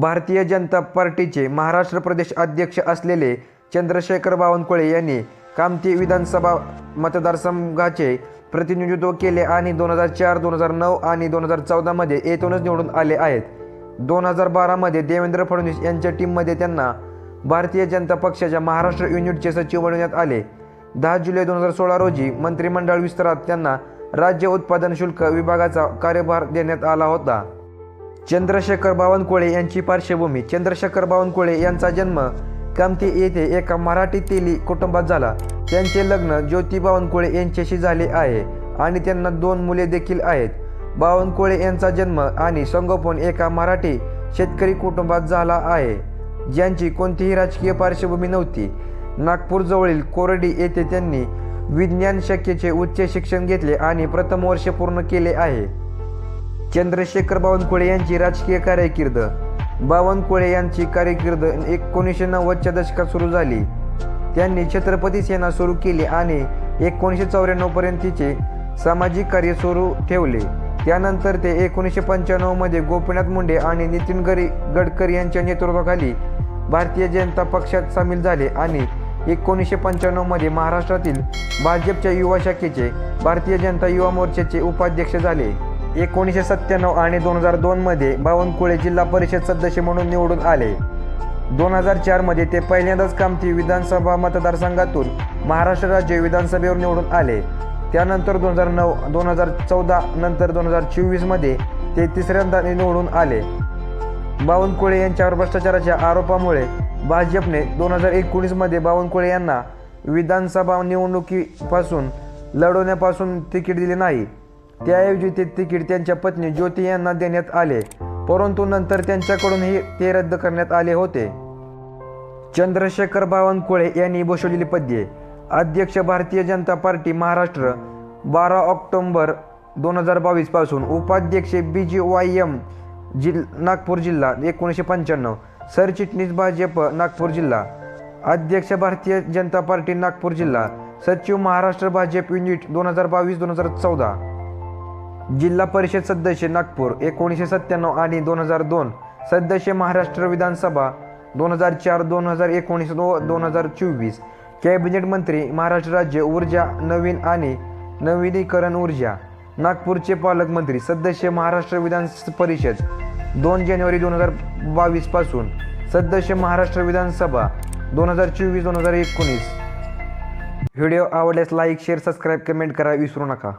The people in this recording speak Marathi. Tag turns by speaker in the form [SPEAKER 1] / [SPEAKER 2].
[SPEAKER 1] भारतीय जनता पार्टीचे महाराष्ट्र प्रदेश अध्यक्ष असलेले चंद्रशेखर बावनकुळे यांनी कामती विधानसभा मतदारसंघाचे प्रतिनिधित्व केले आणि दोन हजार चार दोन हजार नऊ आणि दोन हजार चौदामध्ये येथूनच निवडून आले आहेत. दोन हजार बारामध्ये देवेंद्र फडणवीस यांच्या टीममध्ये त्यांना भारतीय जनता पक्षाच्या महाराष्ट्र युनिटचे सचिव बनवण्यात आले. दहा जुलै दोन हजार सोळा रोजी मंत्रिमंडळ विस्तारात त्यांना राज्य उत्पादन शुल्क विभागाचा कार्यभार देण्यात आला होता. चंद्रशेखर बावनकुळे यांची पार्श्वभूमी. चंद्रशेखर बावनकुळे यांचा जन्म कामती येथे एका मराठी तेली कुटुंबात झाला. त्यांचे लग्न ज्योती बावनकुळे यांच्याशी झाले आहे आणि त्यांना दोन मुले देखील आहेत. बावनकुळे यांचा जन्म आणि संगोपन एका मराठी शेतकरी कुटुंबात झाला आहे ज्यांची कोणतीही राजकीय पार्श्वभूमी नव्हती. नागपूरजवळील कोरडी येथे त्यांनी विज्ञान शाखेचे उच्च शिक्षण घेतले आणि प्रथम वर्ष पूर्ण केले आहे. चंद्रशेखर बावनकुळे यांची राजकीय कारकीर्द. बावनकुळे यांची कारकीर्द एकोणीसशे नव्वदच्या दशकात सुरू झाली. त्यांनी छत्रपती सेना सुरू केली आणि एकोणीसशे चौऱ्याण्णवपर्यंत तिचे सामाजिक कार्य सुरू ठेवले. त्यानंतर ते एकोणीसशे पंच्याण्णवमध्ये गोपीनाथ मुंडे आणि नितीन गरी गडकरी यांच्या नेतृत्वाखाली भारतीय जनता पक्षात सामील झाले आणि एकोणीसशे पंच्याण्णवमध्ये महाराष्ट्रातील भाजपच्या युवा शाखेचे भारतीय जनता युवा मोर्चाचे उपाध्यक्ष झाले. एकोणीसशे सत्त्याण्णव आणि दोन हजार दोनमध्ये बावनकुळे जिल्हा परिषद सदस्य म्हणून निवडून आले. दोन हजार चारमध्ये ते पहिल्यांदाच कामती विधानसभा मतदारसंघातून महाराष्ट्र राज्य विधानसभेवर निवडून आले. त्यानंतर दोन हजार नऊ दोन हजार चौदा नंतर दोन हजार चोवीसमध्ये ते तिसऱ्यांदा निवडून आले. बावनकुळे यांच्यावर भ्रष्टाचाराच्या आरोपामुळे भाजपने दोन हजार एकोणीसमध्ये बावनकुळे यांना विधानसभा निवडणुकीपासून लढवण्यापासून तिकीट दिले नाही. हो. त्याऐवजी ते तिकीट त्यांच्या पत्नी ज्योती यांना देण्यात आले. परंतु नंतर त्यांच्याकडूनही ते रद्द करण्यात आले होते. चंद्रशेखर बावनकुळे यांनी बसवलेली पद्ये अध्यक्ष भारतीय जनता पार्टी महाराष्ट्र बारा ऑक्टोंबर दोन हजार बावीसपासून उपाध्यक्ष बी जी वाय एम जिल नागपूर जिल्हा एकोणीसशे पंच्याण्णव. सरचिटणीस भाजप नागपूर जिल्हा. अध्यक्ष भारतीय जनता पार्टी नागपूर जिल्हा. सचिव महाराष्ट्र भाजप युनिट दोन हजार बावीस दोन हजार चौदा. जिल्हा परिषद सदस्य नागपूर एकोणीसशे सत्त्याण्णव आणि दोन हजार दोन सदस्य महाराष्ट्र विधानसभा दोन हजार चार दोन हजार एकोणीस दो दोन हजार चोवीस. कॅबिनेट मंत्री महाराष्ट्र राज्य ऊर्जा नवीन आणि नवीनीकरण ऊर्जा. नागपूरचे पालकमंत्री सदस्य महाराष्ट्र विधान परिषद दोन जानेवारी दोन हजार बावीसपासून सदस्य महाराष्ट्र विधानसभा दोन हजार चोवीस दोन हजार एकोणीस. व्हिडिओ आवडल्यास लाईक शेअर सबस्क्राईब कमेंट करा विसरू नका.